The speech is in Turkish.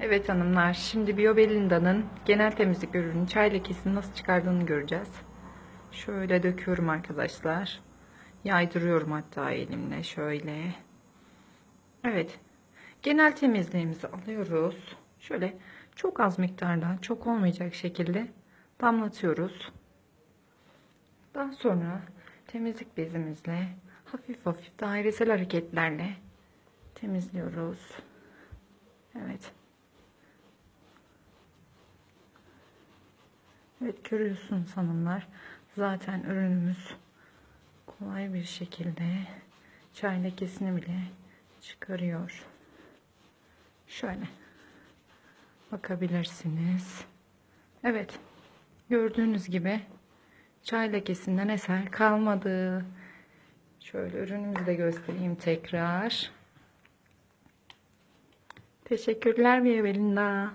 Evet hanımlar, şimdi Biobelinda'nın genel temizlik ürünü çay lekesini nasıl çıkardığını göreceğiz. Şöyle döküyorum arkadaşlar. Yaydırıyorum hatta elimle şöyle. Evet. Genel temizliğimizi alıyoruz. Şöyle çok az miktarda, çok olmayacak şekilde damlatıyoruz. Daha sonra temizlik bezimizle hafif hafif dairesel hareketlerle temizliyoruz. Evet. Evet görüyorsunuz hanımlar. Zaten ürünümüz kolay bir şekilde çay lekesini bile çıkarıyor. Şöyle bakabilirsiniz. Evet gördüğünüz gibi çay lekesinden eser kalmadı. Şöyle ürünümüzü de göstereyim tekrar. Teşekkürler Via Belinda.